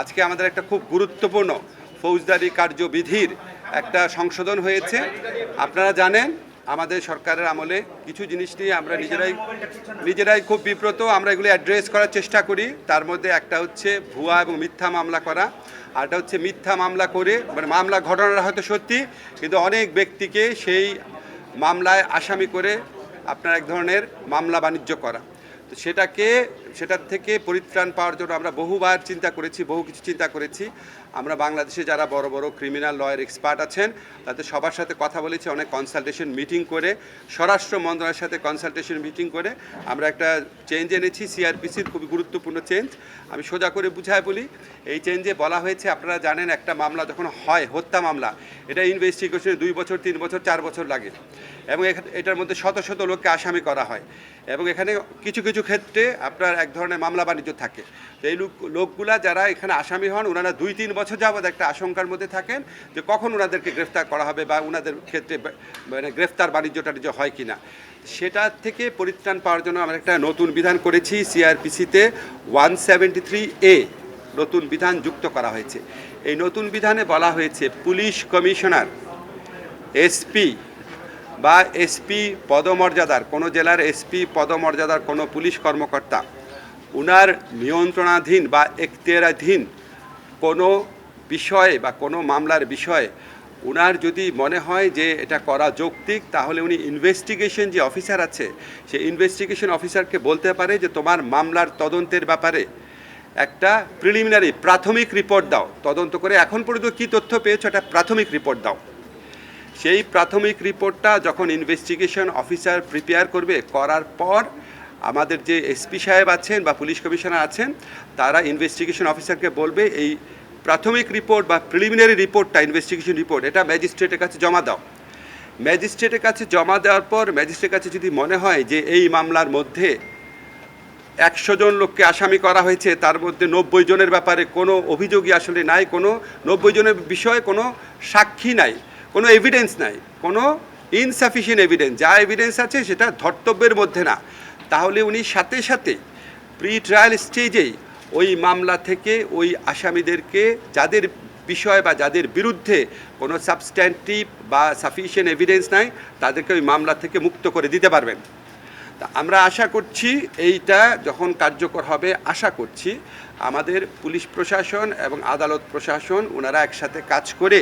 আজকে আমাদের একটা খুব গুরুত্বপূর্ণ ফৌজদারি কার্যবিধির একটা সংশোধন হয়েছে। আপনারা জানেন, আমাদের সরকারের আমলে কিছু জিনিস নিয়ে আমরা নিজেরাই নিজেরাই খুব বিব্রত। আমরা এগুলি অ্যাড্রেস করার চেষ্টা করি। তার মধ্যে একটা হচ্ছে ভুয়া এবং মিথ্যা মামলা করা। আরটা হচ্ছে মিথ্যা মামলা করে মানে মামলা ঘটনাটা হয়তো সত্যি, কিন্তু অনেক ব্যক্তিকে সেই মামলায় আসামি করে আপনার এক ধরনের মামলা বাণিজ্য করা। তো সেটাকে, সেটার থেকে পরিত্রাণ পাওয়ার জন্য আমরা বহুবার চিন্তা করেছি, বহু কিছু চিন্তা করেছি। আমরা বাংলাদেশে যারা বড় বড় ক্রিমিনাল লয়ের এক্সপার্ট আছেন, তাদের সবার সাথে কথা বলেছি, অনেক কনসালটেশন মিটিং করে, স্বরাষ্ট্র মন্ত্রণালয়ের সাথে কনসালটেশন মিটিং করে। আমরা একটা চেঞ্জ এনেছি সিআরপিসির খুবই গুরুত্বপূর্ণ চেঞ্জ আমি সোজা করে বুঝায় বলি, এই চেঞ্জে বলা হয়েছে, আপনারা জানেন একটা মামলা যখন হয়, হত্যা মামলা, এটা ইনভেস্টিগেশনে দুই বছর, তিন বছর, চার বছর লাগে। এবং এটার মধ্যে শত শত লোককে আসামি করা হয়। এবং এখানে কিছু কিছু ক্ষেত্রে আপনার এক ধরনের মামলা বাণিজ্য থাকে। এই লোক, লোকগুলা যারা এখানে আসামি হন ওনারা দুই, তিন বছর যাবৎ একটা আশঙ্কার মধ্যে থাকেন যে কখন ওনাদেরকে গ্রেফতার করা হবে বা ওনাদের ক্ষেত্রে মানে গ্রেফতার বাণিজ্য টাণিজ্য হয় কি না সেটা থেকে পরিত্রাণ পাওয়ার জন্য আমরা একটা নতুন বিধান করেছি সিআরপিসিতে। ওয়ান সেভেন্টি থ্রি এ নতুন বিধান যুক্ত করা হয়েছে। এই নতুন বিধানে বলা হয়েছে, পুলিশ কমিশনার, এসপি বা এসপি পদমর্যাদার, কোনো জেলার এসপি পদমর্যাদার কোনো পুলিশ কর্মকর্তা, উনার নিয়ন্ত্রণাধীন বা এখতিয়ারাধীন কোনো বিষয়ে বা কোনো মামলার বিষয়ে উনার যদি মনে হয় যে এটা করা যৌক্তিক, তাহলে উনি ইনভেস্টিগেশন যে অফিসার আছে সে ইনভেস্টিগেশন অফিসারকে বলতে পারে যে তোমার মামলার তদন্তের ব্যাপারে একটা প্রিলিমিনারি প্রাথমিক রিপোর্ট দাও। তদন্ত করে এখন পর্যন্ত কী তথ্য পেয়েছ, একটা প্রাথমিক রিপোর্ট দাও। সেই প্রাথমিক রিপোর্টটা যখন ইনভেস্টিগেশন অফিসার প্রিপেয়ার করবে, করার পর আমাদের যে এসপি সাহেব আছেন বা পুলিশ কমিশনার আছেন, তারা ইনভেস্টিগেশন অফিসারকে বলবে, এই প্রাথমিক রিপোর্ট বা প্রিলিমিনারি রিপোর্টটা ইনভেস্টিগেশন রিপোর্ট, এটা ম্যাজিস্ট্রেটের কাছে জমা দাও। ম্যাজিস্ট্রেটের কাছে জমা দেওয়ার পর ম্যাজিস্ট্রেটের কাছে যদি মনে হয় যে এই মামলার মধ্যে একশো জন লোককে আসামি করা হয়েছে, তার মধ্যে নব্বই জনের ব্যাপারে কোনো অভিযোগই আসলে নাই, কোনো নব্বই জনের বিষয়ে কোনো সাক্ষী নাই কোনো এভিডেন্স নাই, কোনো ইনসাফিসিয়েন্ট এভিডেন্স যা এভিডেন্স আছে সেটা ধর্তব্যের মধ্যে না। তাহলে উনি সাথে সাথে প্রি ট্রায়াল স্টেজেই ওই মামলা থেকে ওই আসামিদেরকে যাদের বিষয় বা যাদের বিরুদ্ধে কোনো সাবস্ট্যান্টিভ বা সাফিসিয়েন্ট এভিডেন্স নাই, তাদেরকে ওই মামলা থেকে মুক্ত করে দিতে পারবেন। তা আমরা আশা করছি এইটা যখন কার্যকর হবে, আশা করছি আমাদের পুলিশ প্রশাসন এবং আদালত প্রশাসন ওনারা একসাথে কাজ করে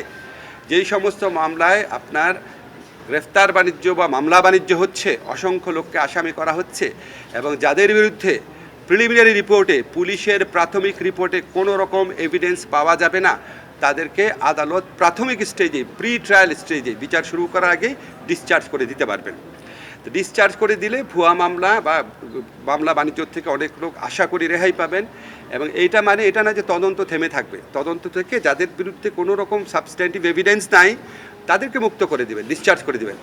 যেই সমস্ত মামলায় আপনার গ্রেফতার বাণিজ্য বা মামলা বাণিজ্য হচ্ছে, অসংখ্য লোককে আসামি করা হচ্ছে এবং যাদের বিরুদ্ধে প্রিলিমিনারি রিপোর্টে পুলিশের প্রাথমিক রিপোর্টে কোনো রকম এভিডেন্স পাওয়া যাবে না, তাদেরকে আদালত প্রাথমিক স্টেজে প্রি ট্রায়াল স্টেজে বিচার শুরু করার আগে ডিসচার্জ করে দিতে পারবেন। ডিসচার্জ করে দিলে ভুয়া মামলা বা মামলা বাণিজ্য থেকে অনেক লোক আশা করি রেহাই পাবেন এবং এইটা মানে এটা না যে তদন্ত থেমে থাকবে। তদন্ত থেকে যাদের বিরুদ্ধে কোনো রকম সাবস্ট্যান্টিভ এভিডেন্স নাই, তাদেরকে মুক্ত করে দেবেন ডিসচার্জ করে দিবেন।